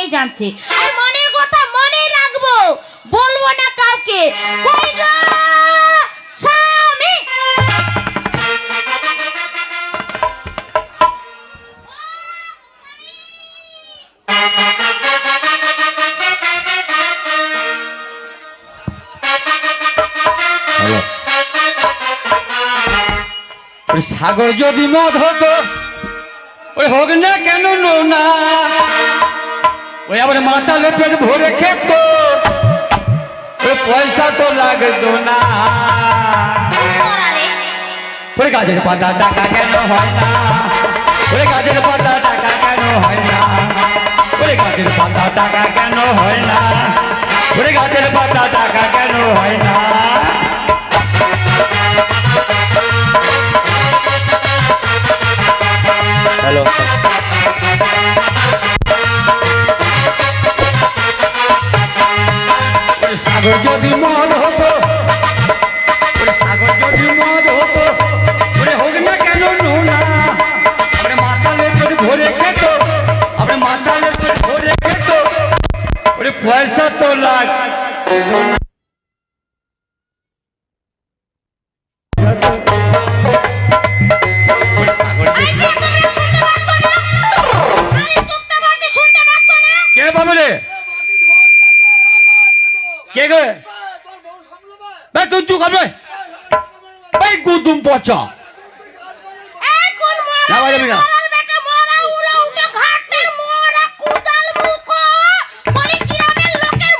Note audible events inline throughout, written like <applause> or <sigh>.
মনেই জানছে। আর মনের কথা মনেই রাখব। বলব না কাউকে। কই গো সাগর যদি মদ হতো ওই হোক না কেন না ওই আমার মাথা পেট ভরে খেত। পয়সা তো লাগতো না। ওরে গাছের পাতা টাকা কেন হয় না? ওরে গাছের পাতা টাকা কেন হয় না? ওরে গাছের পাতা টাকা কেন হয় না? ওরে গাছের পাতা টাকা কেন হয় না? সাগর যদি মন হতো, ওরে সাগর যদি মন হতো, ওরে হোক না কেন নোনা, ওরে মাতালের পেট ভরে খেত আপনি মাতালের পেট ভরে খেত, ওরে পয়সা তো লাগ।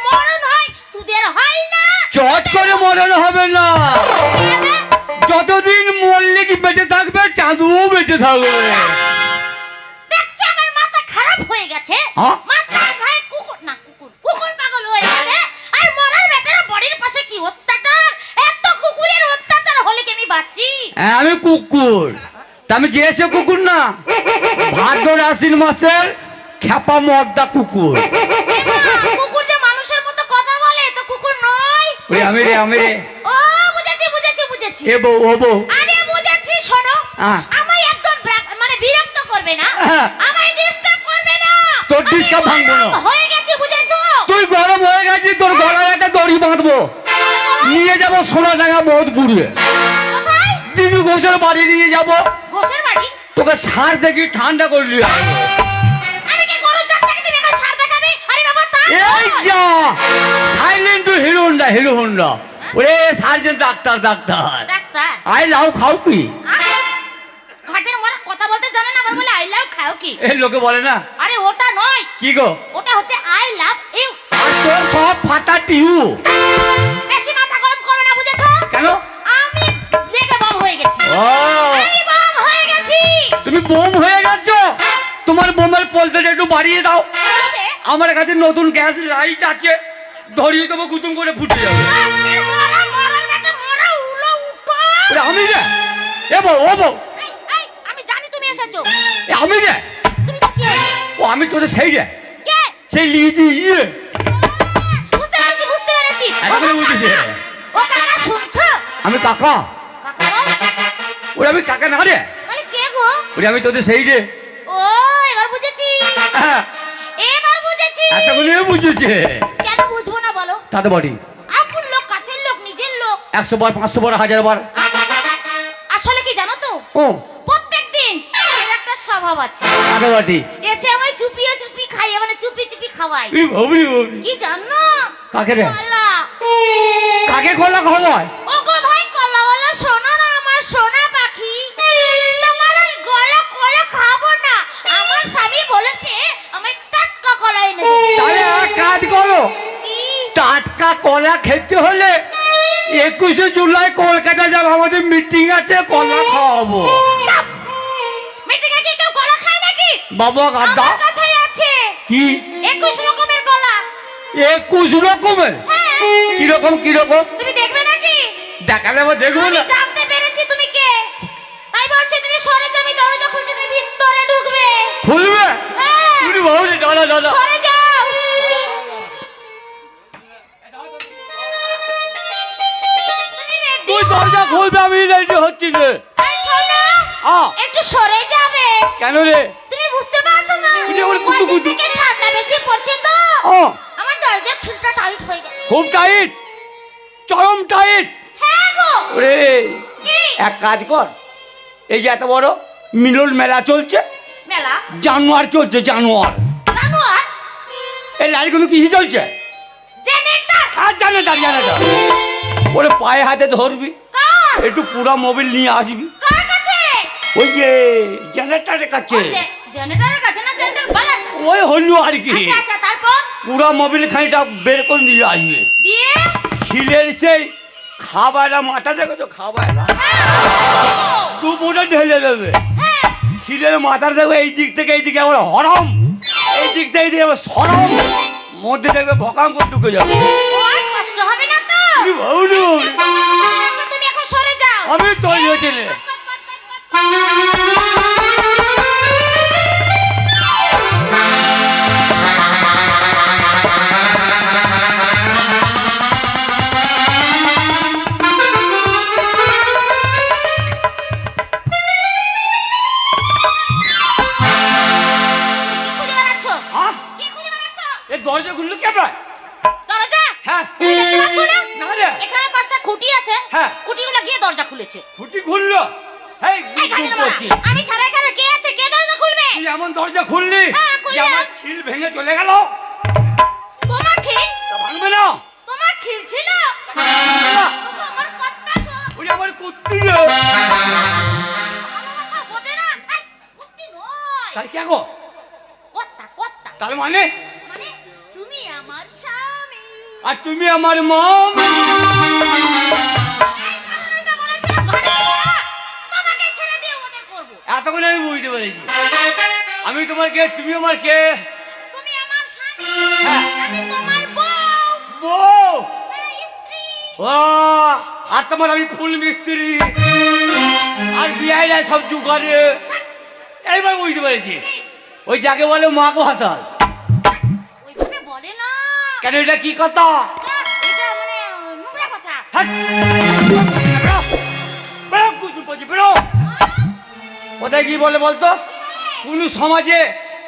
মরণ হয় তোদের হয় না? চট করে মরণ হবে না। যতদিন মল্লিক বেঁচে থাকবে চাঁদুও বেঁচে থাকবে। দেখছ আমার মাথা খারাপ হয়ে গেছে? মাথায় কুকুর না কুকুর কুকুর পাগল হয়ে গেছে। আর মরার বেটার বডির পাশে কি কুকুরের অত্যাচার হলে কি আমি বাঁচি? হ্যাঁ, আমি কুকুর। আমি যেসে কুকুর না? ভাদ্র আশ্বিন মাসের খ্যাপা মর্দা কুকুর। কুকুর যে মানুষের মতো কথা বলে তো কুকুর নয়। ওরে আমি রে আমি রে। ও বুঝেছি বুঝেছি বুঝেছি। এ বউ ও বউ। আমি বুঝেছি শোনো। হ্যাঁ। আমায় একদম মানে বিরক্ত করবে না। হ্যাঁ। আমায় ডিস্টার্ব করবে না। তোর disturb ভাঙবো না। হয়ে গেছে বুঝেছ? তুই গরম হয়ে গেছিস তোর গলায় একটা দড়ি বাঁধবো। নিয়ে যাব সোনা ডাঙা বহুত পুড়িয়ে কোথায় ঘোষের বাড়ি নিয়ে যাব। ঘোষের বাড়ি? তোকে সার দেখি ঠান্ডা করলি আমি কি গরুর জাত থেকে তুমি আমার সার দেখাবে? আরে বাবা তা এই যা! Silent hero Honda hero Honda. ওরে সার্জেন্ট ডাক্তার ডাক্তার। ডাক্তার? আই লাউ খাও কি? ঘাটের মরা কথা বলতে জানে না আবার বলে আই লাভ খাও কি? এই লোকে বলে না। আরে ওটা নয়। কি গো? ওটা হচ্ছে আই লাভ ইউ। আর তোর সব ফাটা টিউ। বেশি মাথা গরম করো না বুঝেছ? কেন? তুমি বোম হয়ে গেছো? তোমার বোমের পোলতেটা একটু বাড়িয়ে দাও। আমার কাছে নতুন গ্যাস লাইট আছে। ধরিয়ে দেবো গুতুম করে ফুটে যাবে। আমি রে এ বউ ও বউ। আমি জানি তুমি এসেছ। আমি রে? ও আমি তোদের সেই রে সেই লিদি ইয়ে। বুঝতে পেরেছি বুঝতে পেরেছি। আমি কাকা। আমি কাকা না রে? তাহলে কে গো? ওরে আমি তোদের সেই রে। ও এবার বুঝেছি। <laughs> এবার বুঝেছি। এতগুলো বুঝেছে। কেন বুঝব না বলো? তাতে বডি আপন লোক কাছের লোক নিজের লোক? একশো বার পাঁচশো বার হাজার বার। আসলে কি জানো তো? ও। প্রত্যেকদিন এর একটা স্বভাব আছে। কাকে বাটি এসে আমায় চুপিয়ে চুপি খাইয়ে মানে চুপি চুপি খাওয়াই ই বাবরি বাবরি। কি জানো? কাকে রে? কলা কাকে কলা খাওয়ায় ও কলা খেতে হলে একুশে জুলাই কলকাতা যাব আমাদের মিটিং আছে কলা খাওয়াবো। চাপ! মিটিংয়ে কি কেউ কলা খায় নাকি? বাবা গাদা আমার কাছে আছে। কি? একুশ রকমের কলা। একুশ রকমের? হ্যাঁ। কীরকম কীরকম? তুমি দেখবে নাকি? দেখালে আবার দেখব না। জানতে পেরেছি তুমি কে। তাই বলছি তুমি সরে যাবি দরজা খুলছি তুমি ভিতরে ঢুকবে। খুলবে? হ্যাঁ। তুমি সরে দরজা খুলবে আমি রেডি হচ্ছি রে। এই শোনো, আ। একটু সরে যাবে। কেন রে? তুমি বুঝতে পারছ না? কুতু কুতু। ঠান্ডা বেশি পড়ছে তো। আমার দরজার খিলটা টাইট হয়ে গেছে। খুব টাইট চরম টাইট হ্যাঁ গো। ওরে কি? এক কাজ কর। এই যে এত বড় মিলন মেলা চলছে। মেলা? জানোয়ার চলছে জানোয়ার। জানোয়ার? এই লাইটগুলো কিসে চলছে? জেনারেটর আর জানে তার জানে তার ওরে পায়ে হাতে ধরবি। একটু পুরা মোবিল নিয়ে আসবি। ওই যে জেনারেটারের কাছে। ও কাছে না জেনারেটর বালার ওই হলো আর কি। আচ্ছা আচ্ছা তারপর? পুরা মোবিল খানিটা বের করে নিয়ে আসবে। দিয়ে? খিলের সেই খাবারটা মাথা দেখো তো খাবারটা দু মোটা ঢেলে দেবে। হ্যাঁ। খিলের মাথা দেখবে এই দিক থেকে এই দিকে আমার হরম। এই দিক থেকে এই দিকে আমার সরম। মধ্যে দেখবে ভকাম করে ঢুকে যাবে। কষ্ট হবে না তুমি এখন সরে যাও। আমি তৈরি এই দরজা খুললো কেমন দরজা? হ্যাঁ। না রে এখানে পাঁচটা খুঁটি আছে। হ্যাঁ। খুঁটিগুলো গিয়ে দরজা খুলেছে। খুঁটি খুললো? আমি ছাড়া এখানে কে আছে? কে দরজা খুলবে? এমন দরজা খুললি হ্যাঁ, আমার খিল ভেঙে চলে গেল? তোমার খিল? তা ভাঙবে না। তোমার খিল ছিল? আমার কুত্তি তার কে গো তার মানে? আর তুমি আমার করব এতক্ষণ আমি বুঝতে পেরেছি। আমি তোমার কে তুমি আমার কে হ্যাঁ। ও, আর তোমার আমি ফুল মিস্ত্রি। আর বিয়াইরা সব জুগারে এইবার বুঝতে পেরেছি। ওই যাকে বলে ওইভাবে বলে না কেন এটা কি কথা? মানে! কোথায় কি বলে বলতো? কোন সমাজে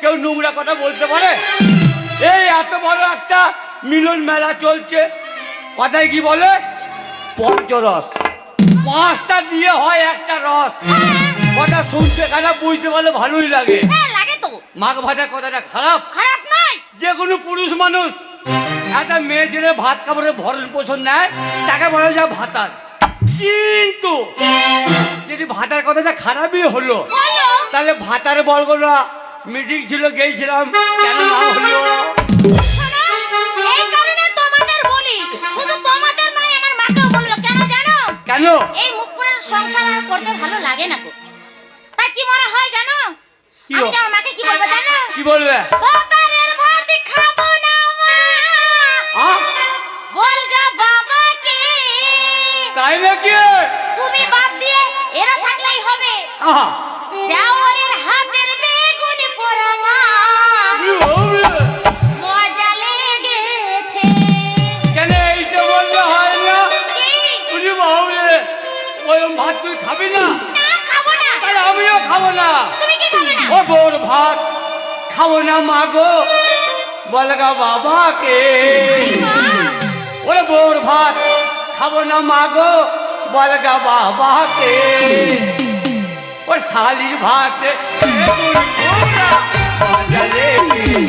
কেউ নোংরা কথা বলতে পারে? এই এত বড় একটা মিলন মেলা চলছে। কথায় কি বলে? পঞ্চরস। পাঁচটা দিয়ে হয় একটা রস। কথা শুনতে খারাপ বুঝতে পারলে ভালোই লাগে। হ্যাঁ লাগে তো। মাঘ ভাজার কথাটা খারাপ? খারাপ নয়। যে কোনো পুরুষ মানুষ একটা মেয়ে ছেলে ভাত খাবারের ভরণ পোষণ নেয় তাকে বলা যায় ভাতার। কিন্তু যদি ভাতার কথাটা খারাপই হলো তাহলে ভাতার বর্গরা মিটিং ছিল গেছিলাম কেন না হলো? এই আমার কেন সংসার আর করতে ভালো লাগে না গো। তাই কি মনে হয় জানো? কি আমি আমার মাকে কি বলব জানো? কি বলবে? দেওয়ারের হাতের বেগুন পোড়া মা মজা লেগেছে। কেন এইটা বললে হয় না? বুঝি বাবুরে ওই ভাত তুই খাবি না? না খাব না। তাহলে আমিও খাব না। তুমি কি খাবে না? ও বোর ভাত খাব না মাগো বলগা বাবাকে। ওরে বোর ভাত খাব না মাগো বলগা বাবাকে। ওর শালির ভাত বেগুন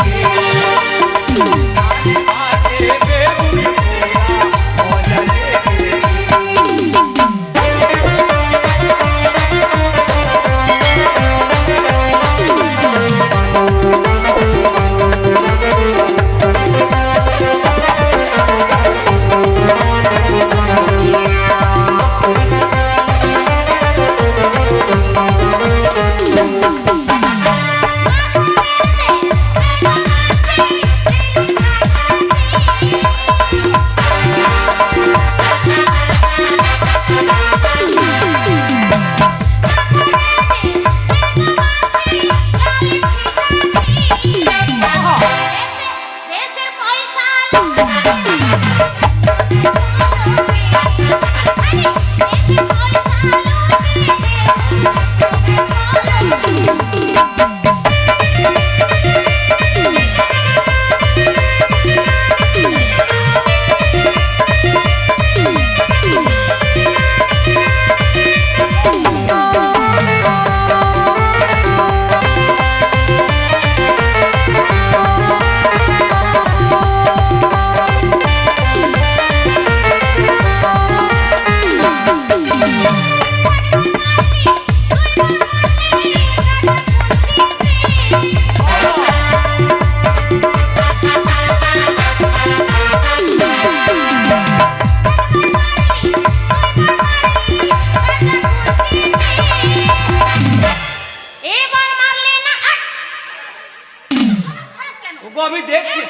দেখছি।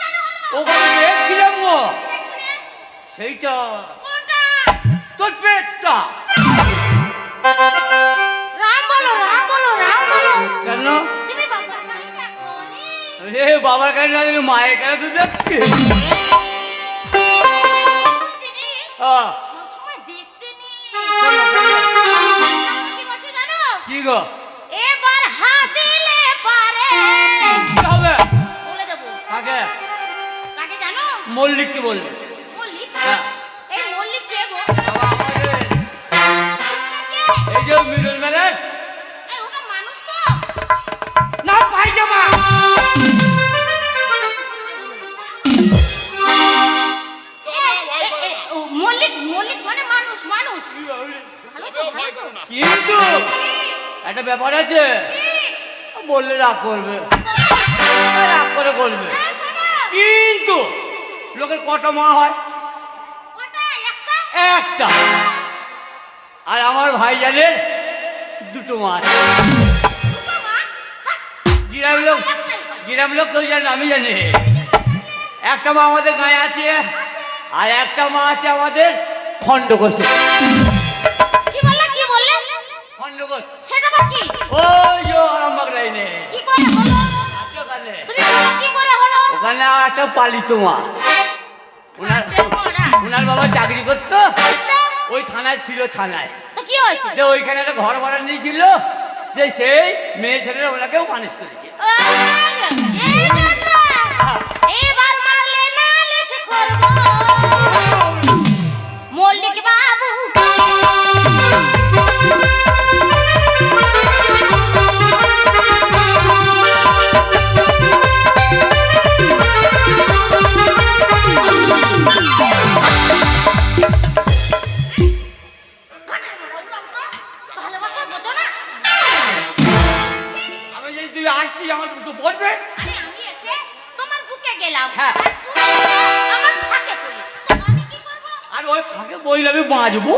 কেন হলো? ওখানে দেখছিলাম গো। সেইটা। তোর পেটটা। রাম বলো রাম বলো রাম বলো। কেন? তুমি বাবার কাছে? রে বাবার কাছে না দিলে মায়ের কাছে তো দেখছি? কি গো? মল্লিক কি বলবে? মল্লিক? হ্যাঁ। এই মল্লিক কে গো? বাবা, আমাদের কে? এই যে মিডল ম্যানের এই ওটা মানুষ তো। না পাইজামা। এ- এ- এ- ও, মল্লিক মল্লিক মানে মানুষ মানুষ। কিন্তু একটা ব্যাপার আছে। বললে রাগ করবে। রাগ করে করবে কিন্তু লোকের কটা মা হয়? একটা? আর আমার ভাইজানের দুটো মা আছে। দুটো মা, গ্রাম লোক। গ্রাম লোক কেউ জানে আমি জানি। একটা মা আমাদের গায়ে আছে। আর একটা মা আছে আমাদের সেটা বা কি? আরামবাগ লাইনে। কি করে হলো? ওখানে। ওখানে আর একটা পালিত মা। ওনার। ওনার বাবা চাকরি করতো। ওই থানায় ছিল থানায়। তো কি হয়েছে? যে ওইখানে একটা ঘর ভাড়া নিয়েছিল যে সেই মেয়ে ছেলেরা ওনাকেও মানুষ করেছে। এবার মারলে নালিশ করব মল্লিক বাবু বাঁচবো